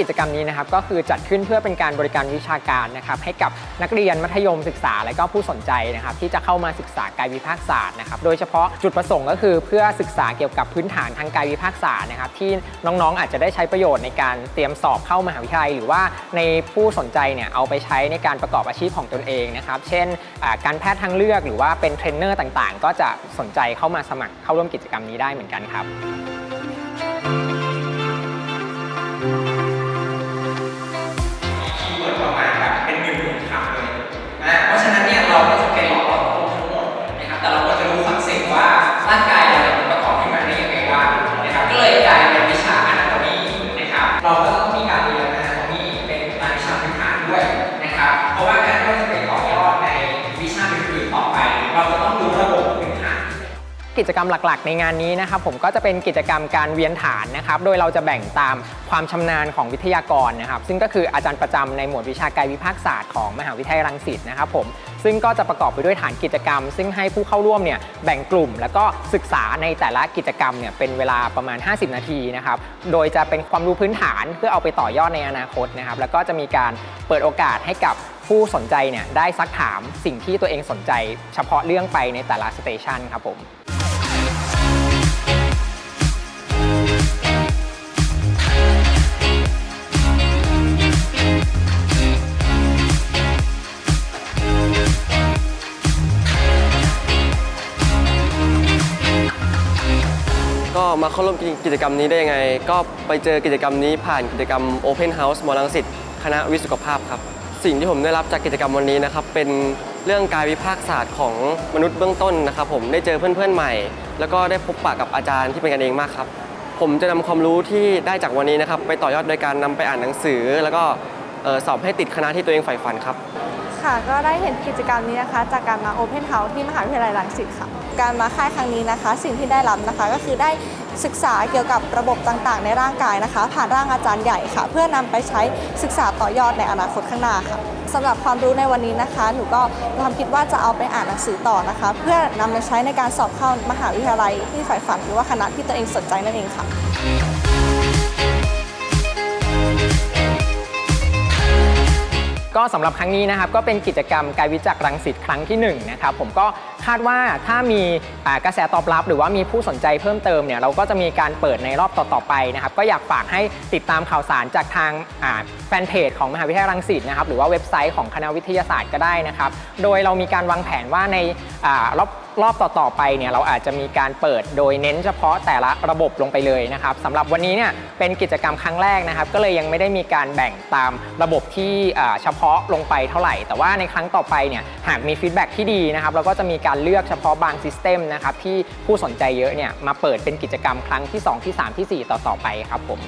กิจกรรมนี้นะครับก็คือจัดขึ้นเพื่อเป็นการบริการวิชาการนะครับให้กับนักเรียนมัธยมศึกษา และก็ผู้สนใจนะครับที่จะเข้ามาศึกษากายวิภาคศาสตร์นะครับโดยเฉพาะจุดประสงค์ก็คือเพื่อศึกษาเกี่ยวกับพื้นฐานทางกายวิภาคศาสตร์นะครับที่น้องๆอาจจะได้ใช้ประโยชน์ในการเตรียมสอบเข้ามหาวิทยาลัย หรือว่าในผู้สนใจเนี่ยเอาไปใช้ในการประกอบอาชีพของตนเองนะครับเช่นการแพทย์ทางเลือกหรือว่าเป็นเทรนเนอร์ต่างๆ ก็จะสนใจเข้ามาสมัครเข้าร่วมกิจกรรมนี้ได้เหมือนกันครับ กิจกรรมหลักๆ ในงานนี้นะครับผมก็จะเป็นกิจกรรมการเวียนฐานนะครับ โดยเราจะแบ่งตามความชำนาญของวิทยากรนะครับ ซึ่งก็คืออาจารย์ประจำในหมวดวิชากายวิภาคศาสตร์ของมหาวิทยาลัยรังสิตนะครับผมซึ่งก็จะประกอบไปด้วยฐานกิจกรรม ซึ่งให้ผู้เข้าร่วมเนี่ยแบ่งกลุ่ม แล้วก็ศึกษาในแต่ละกิจกรรมเนี่ยเป็นเวลาประมาณ 50 นาทีนะครับ โดยจะเป็นความรู้พื้นฐานเพื่อเอาไปต่อยอดในอนาคตนะครับ แล้วก็จะมีการเปิดโอกาสให้กับผู้สนใจเนี่ยได้ซักถามสิ่งที่ตัวเองสนใจ เฉพาะเรื่องไปในแต่ละสเตชันครับผม มาเข้าร่วมกิจกรรมนี้ได้ยังไง ก็ไปเจอกิจกรรมนี้ผ่านกิจกรรม Open House มอลังสิตคณะวิศวกภาพครับ สิ่งที่ผมได้รับจากกิจกรรมวันนี้นะครับ เป็นเรื่องกายวิภาคศาสตร์ของมนุษย์เบื้องต้นนะครับ ผมได้เจอเพื่อนๆใหม่ แล้วก็ได้พบปะกับอาจารย์ที่เป็นกันเองมากครับ ผมจะนำความรู้ที่ได้จากวันนี้นะครับ ไปต่อยอดโดยการนำไปอ่านหนังสือ แล้วก็สอบให้ติดคณะที่ตัวเองใฝ่ฝันครับค่ะก็ได้เห็นกิจกรรมนี้นะคะ จากการมา Open House ที่มหาวิทยาลัยรังสิตค่ะ การมาค่ายครั้งนี้นะคะ สิ่งที่ได้รับนะคะก็คือได้ ศึกษาเกี่ยวกับระบบต่างๆ ในร่างกายนะคะ ผ่านร่างอาจารย์ใหญ่ค่ะ เพื่อนำไปใช้ศึกษาต่อยอดในอนาคตข้างหน้าค่ะสำหรับความรู้ในวันนี้นะคะ หนูก็มีความคิดว่าจะเอาไปอ่านหนังสือต่อนะคะ เพื่อนำมาใช้ในการสอบเข้ามหาวิทยาลัยที่ใฝ่ฝันหรือว่าคณะที่ตัวเองสนใจนั่นเองค่ะ ก็สำหรับครั้งนี้นะครับก็เป็นกิจกรรมกายวิจักรังสิตครั้งที่1นะครับผมก็คาดว่าถ้ามีกระแสตอบรับ หรือว่ามีผู้สนใจเพิ่มเติมเนี่ยเราก็จะมีการเปิดในรอบต่อๆไปนะครับก็อยากฝากให้ติดตามข่าวสารจากทางแฟนเพจของมหาวิทยาลัยรังสิตนะครับหรือว่าเว็บไซต์ของคณะวิทยาศาสตร์ก็ได้นะครับโดยเรามีการวางแผนว่าในอรอบ รอบต่อๆไปเนี่ยเราอาจจะมีการเปิดโดยเน้นเฉพาะแต่ละระบบลงไปเลยนะครับสำหรับวันนี้เนี่ยเป็นกิจกรรมครั้งแรกนะครับ ก็เลยยังไม่ได้มีการแบ่งตามระบบที่เฉพาะลงไปเท่าไหร่ แต่ว่าในครั้งต่อไปเนี่ยหากมีฟีดแบ็กที่ดีนะครับเราก็จะมีการเลือกเฉพาะบางซิสเต็มนะครับที่ผู้สนใจเยอะเนี่ยมาเปิดเป็นกิจกรรมครั้งที่ 2 ที่ 3 ที่ 4 ต่อๆไปครับผม